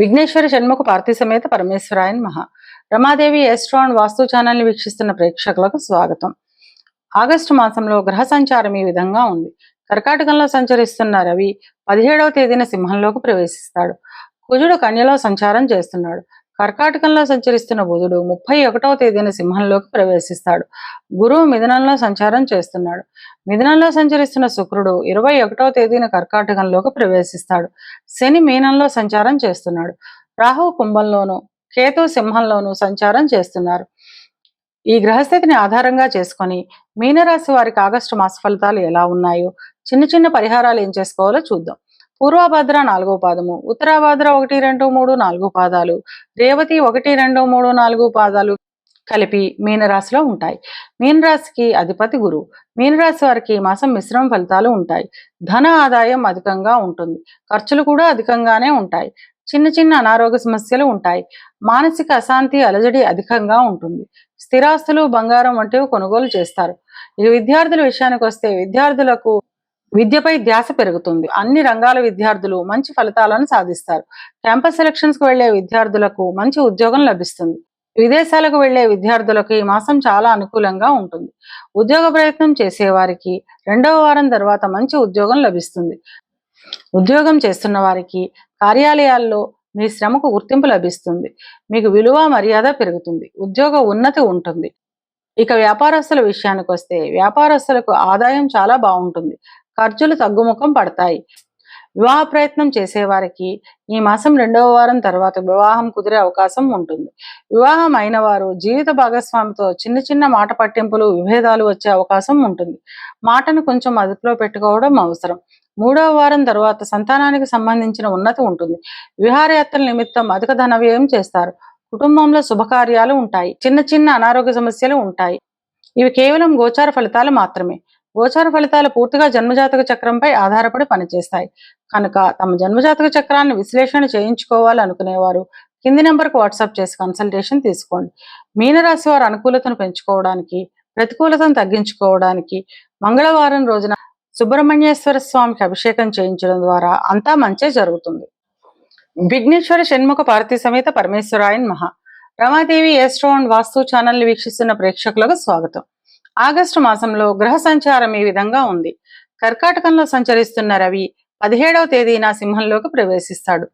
విఘ్నేశ్వర షణ్ముఖ పార్థి సమేత పరమేశ్వరాయన్ మహా. రమాదేవి ఎస్ట్రాన్ వాస్తు ఛానల్ని వీక్షిస్తున్న ప్రేక్షకులకు స్వాగతం. ఆగస్టు మాసంలో గ్రహ సంచారం ఈ విధంగా ఉంది. కర్కాటకంలో సంచరిస్తున్న రవి పదిహేడవ తేదీన సింహంలోకి ప్రవేశిస్తాడు. కుజుడు కన్యలో సంచారం చేస్తున్నాడు. కర్కాటకంలో సంచరిస్తున్న బుధుడు ముప్పై ఒకటవ తేదీన సింహంలోకి ప్రవేశిస్తాడు. గురువు మిథునంలో సంచారం చేస్తున్నాడు. మిథునంలో సంచరిస్తున్న శుక్రుడు ఇరవై ఒకటవ తేదీన కర్కాటకంలోకి ప్రవేశిస్తాడు. శని మీనంలో సంచారం చేస్తున్నాడు. రాహువు కుంభంలోను కేతు సింహంలోను సంచారం చేస్తున్నారు. ఈ గ్రహస్థితిని ఆధారంగా చేసుకొని మీనరాశి వారికి ఆగస్టు మాస ఫలితాలు ఎలా ఉన్నాయో చిన్న చిన్న పరిహారాలు ఏం చేసుకోవాలో చూద్దాం. పూర్వభద్ర నాలుగో పాదము ఉత్తరాభద్ర ఒకటి రెండు మూడు నాలుగు పాదాలు రేవతి ఒకటి రెండు మూడు నాలుగు పాదాలు కలిపి మీనరాశిలో ఉంటాయి. మీనరాశికి అధిపతి గురువు మీనరాశి వారికి ఈ మాసం మిశ్రమ ఫలితాలు ఉంటాయి. ధన ఆదాయం అధికంగా ఉంటుంది. ఖర్చులు కూడా అధికంగానే ఉంటాయి. చిన్న చిన్న అనారోగ్య సమస్యలు ఉంటాయి. మానసిక అశాంతి అలజడి అధికంగా ఉంటుంది. స్థిరాస్తులు బంగారం వంటివి కొనుగోలు చేస్తారు. ఇక విద్యార్థుల విషయానికి వస్తే విద్యార్థులకు విద్యపై ధ్యాస పెరుగుతుంది. అన్ని రంగాల విద్యార్థులు మంచి ఫలితాలను సాధిస్తారు. క్యాంపస్ సెలక్షన్స్కు వెళ్ళే విద్యార్థులకు మంచి ఉద్యోగం లభిస్తుంది. విదేశాలకు వెళ్ళే విద్యార్థులకు ఈ మాసం చాలా అనుకూలంగా ఉంటుంది. ఉద్యోగ ప్రయత్నం చేసేవారికి రెండవ వారం తర్వాత మంచి ఉద్యోగం లభిస్తుంది. ఉద్యోగం చేస్తున్న వారికి కార్యాలయాల్లో మీ శ్రమకు గుర్తింపు లభిస్తుంది. మీకు విలువ మర్యాద పెరుగుతుంది. ఉద్యోగ ఉన్నతి ఉంటుంది. ఇక వ్యాపారస్తుల విషయానికి వస్తే వ్యాపారస్తులకు ఆదాయం చాలా బాగుంటుంది. ఖర్చులు తగ్గుముఖం పడతాయి. వివాహ ప్రయత్నం చేసేవారికి ఈ మాసం రెండవ వారం తర్వాత వివాహం కుదిరే అవకాశం ఉంటుంది. వివాహం అయిన వారు జీవిత భాగస్వామితో చిన్న చిన్న మాట పట్టింపులు విభేదాలు వచ్చే అవకాశం ఉంటుంది. మాటను కొంచెం అదుపులో పెట్టుకోవడం అవసరం. మూడవ వారం తర్వాత సంతానానికి సంబంధించిన ఉన్నతి ఉంటుంది. విహారయాత్రల నిమిత్తం అధిక ధన వ్యయం చేస్తారు. కుటుంబంలో శుభకార్యాలు ఉంటాయి. చిన్న చిన్న అనారోగ్య సమస్యలు ఉంటాయి. ఇవి కేవలం గోచార ఫలితాలు మాత్రమే. గోచార ఫలితాలు పూర్తిగా జన్మజాతక చక్రంపై ఆధారపడి పనిచేస్తాయి. కనుక తమ జన్మజాతక చక్రాన్ని విశ్లేషణ చేయించుకోవాలనుకునేవారు కింది నెంబర్కు వాట్సాప్ చేసి కన్సల్టేషన్ తీసుకోండి. మీనరాశి వారి అనుకూలతను పెంచుకోవడానికి ప్రతికూలతను తగ్గించుకోవడానికి మంగళవారం రోజున సుబ్రహ్మణ్యేశ్వర స్వామికి అభిషేకం చేయించడం ద్వారా అంతా మంచే జరుగుతుంది. విఘ్నేశ్వర షణ్ముఖ పార్వతి సమేత పరమేశ్వరాయన్ మహా. రమాదేవి ఏస్ట్రోన్ వాస్తు ఛానల్ని వీక్షిస్తున్న ప్రేక్షకులకు స్వాగతం. ఆగస్టు మాసంలో గ్రహ సంచారం ఈ విధంగా ఉంది. కర్కాటకంలో సంచరిస్తున్న రవి పదిహేడవ తేదీన సింహంలోకి ప్రవేశిస్తాడు.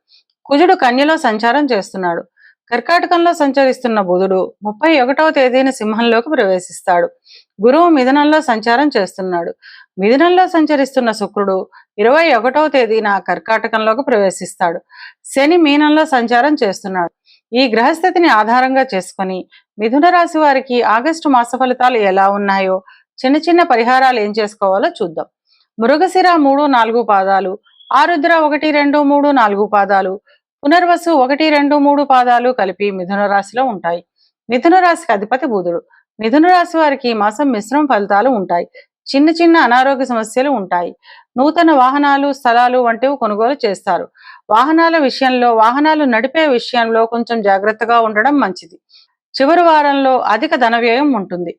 కుజుడు కన్యలో సంచారం చేస్తున్నాడు. కర్కాటకంలో సంచరిస్తున్న బుధుడు ముప్పై ఒకటవ తేదీన సింహంలోకి ప్రవేశిస్తాడు. గురువు మిథునంలో సంచారం చేస్తున్నాడు. మిథునంలో సంచరిస్తున్న శుక్రుడు ఇరవై ఒకటవ తేదీన కర్కాటకంలోకి ప్రవేశిస్తాడు. శని మీనంలో సంచారం చేస్తున్నాడు. ఈ గ్రహస్థితిని ఆధారంగా చేసుకొని మిథున రాశి వారికి ఆగస్టు మాస ఫలితాలు ఎలా ఉన్నాయో చిన్న చిన్న పరిహారాలు ఏం చేసుకోవాలో చూద్దాం. మృగశిర మూడు నాలుగు పాదాలు ఆరుద్ర ఒకటి రెండు మూడు నాలుగు పాదాలు పునర్వసు ఒకటి రెండు మూడు పాదాలు కలిపి మిథున రాశిలో ఉంటాయి. మిథున రాశికి అధిపతి బుధుడు. మిథున రాశి వారికి మాసం మిశ్రమ ఫలితాలు ఉంటాయి. చిన్న చిన్న అనారోగ్య సమస్యలు ఉంటాయి. నూతన వాహనాలు స్థలాలు వంటివి కొనుగోలు చేస్తారు. వాహనాల విషయంలో వాహనాలు నడిపే విషయంలో కొంచెం జాగ్రత్తగా ఉండడం మంచిది. చివరి వారంలో అధిక ధన వ్యయం ఉంటుంది.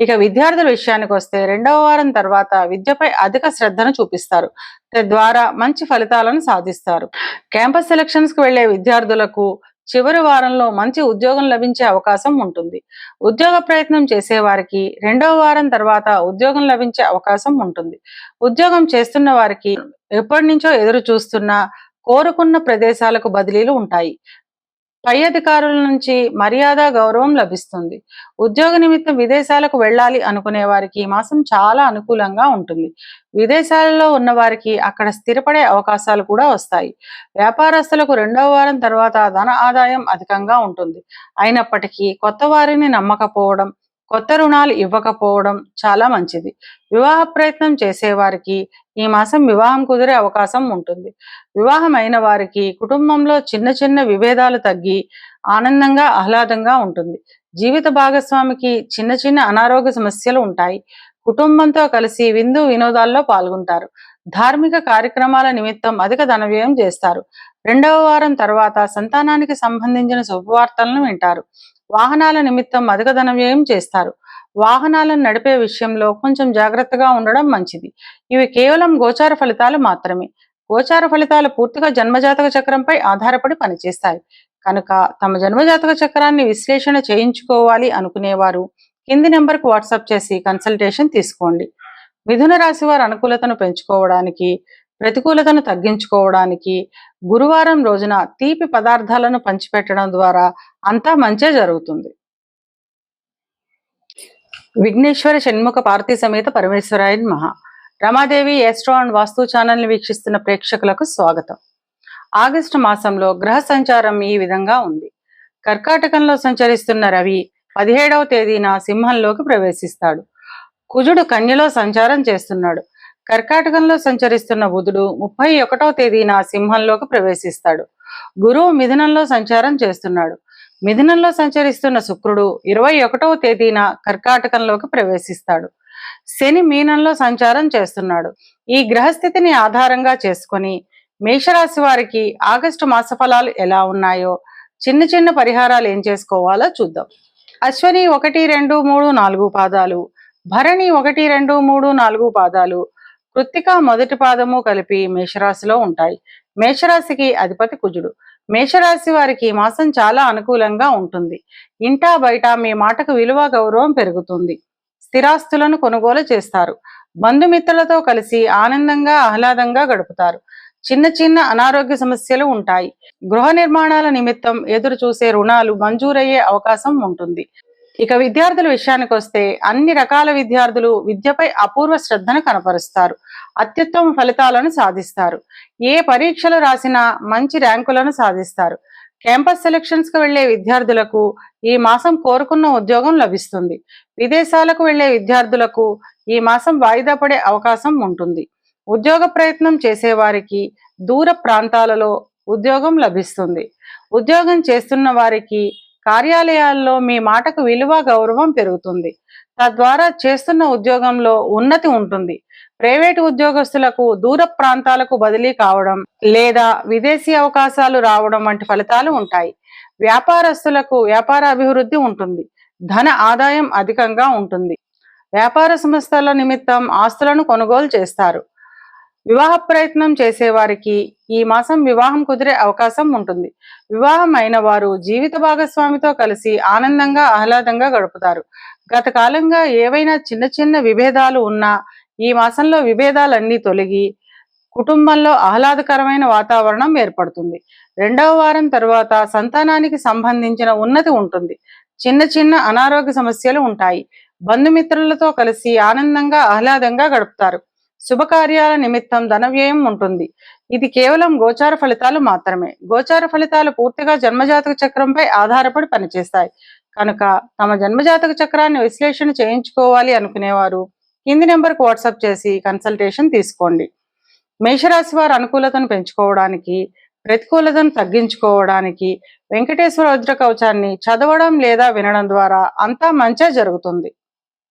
ఇక విద్యార్థుల విషయానికి వస్తే రెండవ వారం తర్వాత విద్యపై అధిక శ్రద్ధను చూపిస్తారు. తద్వారా మంచి ఫలితాలను సాధిస్తారు. క్యాంపస్ సెలక్షన్స్కు వెళ్ళే విద్యార్థులకు చివరి వారంలో మంచి ఉద్యోగం లభించే అవకాశం ఉంటుంది. ఉద్యోగ ప్రయత్నం చేసేవారికి రెండవ వారం తర్వాత ఉద్యోగం లభించే అవకాశం ఉంటుంది. ఉద్యోగం చేస్తున్న వారికి ఎప్పటి నుంచో ఎదురు చూస్తున్న కోరుకున్న ప్రదేశాలకు బదిలీలు ఉంటాయి. పై అధికారుల నుంచి మర్యాద గౌరవం లభిస్తుంది. ఉద్యోగ నిమిత్తం విదేశాలకు వెళ్ళాలి అనుకునే వారికి ఈ మాసం చాలా అనుకూలంగా ఉంటుంది. విదేశాలలో ఉన్న వారికి అక్కడ స్థిరపడే అవకాశాలు కూడా వస్తాయి. వ్యాపారస్తులకు రెండవ వారం తర్వాత ధన ఆదాయం అధికంగా ఉంటుంది. అయినప్పటికీ కొత్త వారిని నమ్మకపోవడం కొత్త రుణాలు ఇవ్వకపోవడం చాలా మంచిది. వివాహ ప్రయత్నం చేసేవారికి ఈ మాసం వివాహం కుదిరే అవకాశం ఉంటుంది. వివాహం అయిన వారికి కుటుంబంలో చిన్న చిన్న విభేదాలు తగ్గి ఆనందంగా ఆహ్లాదంగా ఉంటుంది. జీవిత భాగస్వామికి చిన్న చిన్న అనారోగ్య సమస్యలు ఉంటాయి. కుటుంబంతో కలిసి విందు వినోదాల్లో పాల్గొంటారు. ధార్మిక కార్యక్రమాల నిమిత్తం అధిక ధన వ్యయం చేస్తారు. రెండవ వారం తర్వాత సంతానానికి సంబంధించిన శుభవార్తలను వింటారు. వాహనాల నిమిత్తం అధిక ధన వ్యయం చేస్తారు? వాహనాలను నడిపే విషయంలో కొంచెం జాగ్రత్తగా ఉండడం మంచిది. ఇవి కేవలం గోచార ఫలితాలు మాత్రమే. గోచార ఫలితాలు పూర్తిగా జన్మజాతక చక్రంపై ఆధారపడి పనిచేస్తాయి. కనుక తమ జన్మజాతక చక్రాన్ని విశ్లేషణ చేయించుకోవాలి అనుకునేవారు కింది నెంబర్కు వాట్సాప్ చేసి కన్సల్టేషన్ తీసుకోండి. మిథున రాశి వారి అనుకూలతను పెంచుకోవడానికి ప్రతికూలతను తగ్గించుకోవడానికి గురువారం రోజున తీపి పదార్థాలను పంచిపెట్టడం ద్వారా అంతా మంచే జరుగుతుంది. విఘ్నేశ్వర షణ్ముఖ పార్థి సమేత పరమేశ్వరాయన్ మహా రమాదేవి ఎస్ట్రో అండ్ వాస్తు ఛానల్ని వీక్షిస్తున్న ప్రేక్షకులకు స్వాగతం. ఆగస్టు మాసంలో గ్రహ సంచారం ఈ విధంగా ఉంది. కర్కాటకంలో సంచరిస్తున్న రవి పదిహేడవ తేదీన సింహంలోకి ప్రవేశిస్తాడు. కుజుడు కన్యలో సంచారం చేస్తున్నాడు. కర్కాటకంలో సంచరిస్తున్న బుధుడు ముప్పై ఒకటవ తేదీన సింహంలోకి ప్రవేశిస్తాడు. గురువు మిథునంలో సంచారం చేస్తున్నాడు. మిథునంలో సంచరిస్తున్న శుక్రుడు ఇరవై ఒకటవ తేదీన కర్కాటకంలోకి ప్రవేశిస్తాడు. శని మీనంలో సంచారం చేస్తున్నాడు. ఈ గ్రహస్థితిని ఆధారంగా చేసుకొని మేషరాశి వారికి ఆగస్టు మాస ఫలాలు ఎలా ఉన్నాయో చిన్న చిన్న పరిహారాలు ఏం చేసుకోవాలో చూద్దాం. అశ్వని ఒకటి రెండు మూడు నాలుగు పాదాలు భరణి ఒకటి రెండు మూడు నాలుగు పాదాలు కృత్తిక మొదటి పాదము కలిపి మేషరాశిలో ఉంటాయి. మేషరాశికి అధిపతి కుజుడు. మేషరాశి వారికి ఈ మాసం చాలా అనుకూలంగా ఉంటుంది. ఇంటా బయట మీ మాటకు విలువ గౌరవం పెరుగుతుంది. స్థిరాస్తులను కొనుగోలు చేస్తారు. బంధుమిత్రులతో కలిసి ఆనందంగా ఆహ్లాదంగా గడుపుతారు. చిన్న చిన్న అనారోగ్య సమస్యలు ఉంటాయి. గృహ నిర్మాణాల నిమిత్తం ఎదురు చూసే రుణాలు మంజూరయ్యే అవకాశం ఉంటుంది. ఇక విద్యార్థుల విషయానికి వస్తే అన్ని రకాల విద్యార్థులు విద్యపై అపూర్వ శ్రద్ధను కనపరుస్తారు. అత్యుత్తమ ఫలితాలను సాధిస్తారు. ఏ పరీక్షలు రాసినా మంచి ర్యాంకులను సాధిస్తారు. క్యాంపస్ సెలక్షన్స్కి వెళ్ళే విద్యార్థులకు ఈ మాసం కోరుకున్న ఉద్యోగం లభిస్తుంది. విదేశాలకు వెళ్ళే విద్యార్థులకు ఈ మాసం వాయిదా పడే అవకాశం ఉంటుంది. ఉద్యోగ ప్రయత్నం చేసేవారికి దూర ప్రాంతాలలో ఉద్యోగం లభిస్తుంది. ఉద్యోగం చేస్తున్న వారికి కార్యాలయాల్లో మీ మాటకు విలువ గౌరవం పెరుగుతుంది. తద్వారా చేస్తున్న ఉద్యోగంలో ఉన్నతి ఉంటుంది. ప్రైవేటు ఉద్యోగస్తులకు దూర ప్రాంతాలకు బదిలీ కావడం లేదా విదేశీ అవకాశాలు రావడం వంటి ఫలితాలు ఉంటాయి. వ్యాపారస్తులకు వ్యాపార అభివృద్ధి ఉంటుంది. ధన ఆదాయం అధికంగా ఉంటుంది. వ్యాపార సంస్థల నిమిత్తం ఆస్తులను కొనుగోలు చేస్తారు. వివాహ ప్రయత్నం చేసేవారికి ఈ మాసం వివాహం కుదిరే అవకాశం ఉంటుంది. వివాహం అయిన వారు జీవిత భాగస్వామితో కలిసి ఆనందంగా ఆహ్లాదంగా గడుపుతారు. గత కాలంగా ఏవైనా చిన్న చిన్న విభేదాలు ఉన్నా ఈ మాసంలో విభేదాలన్నీ తొలగి కుటుంబంలో ఆహ్లాదకరమైన వాతావరణం ఏర్పడుతుంది. రెండవ వారం తర్వాత సంతానానికి సంబంధించిన ఉన్నతి ఉంటుంది. చిన్న చిన్న అనారోగ్య సమస్యలు ఉంటాయి. బంధుమిత్రులతో కలిసి ఆనందంగా ఆహ్లాదంగా గడుపుతారు. శుభకార్యాల నిమిత్తం ధన వ్యయం ఉంటుంది. ఇది కేవలం గోచార ఫలితాలు మాత్రమే. గోచార ఫలితాలు పూర్తిగా జన్మజాతక చక్రంపై ఆధారపడి పనిచేస్తాయి. కనుక తమ జన్మజాతక చక్రాన్ని విశ్లేషణ చేయించుకోవాలి అనుకునేవారు కింది నెంబర్కు వాట్సాప్ చేసి కన్సల్టేషన్ తీసుకోండి. మేషరాశి వారి అనుకూలతను పెంచుకోవడానికి ప్రతికూలతను తగ్గించుకోవడానికి వెంకటేశ్వర వజ్ర కవచాన్ని చదవడం లేదా వినడం ద్వారా అంతా మంచే జరుగుతుంది.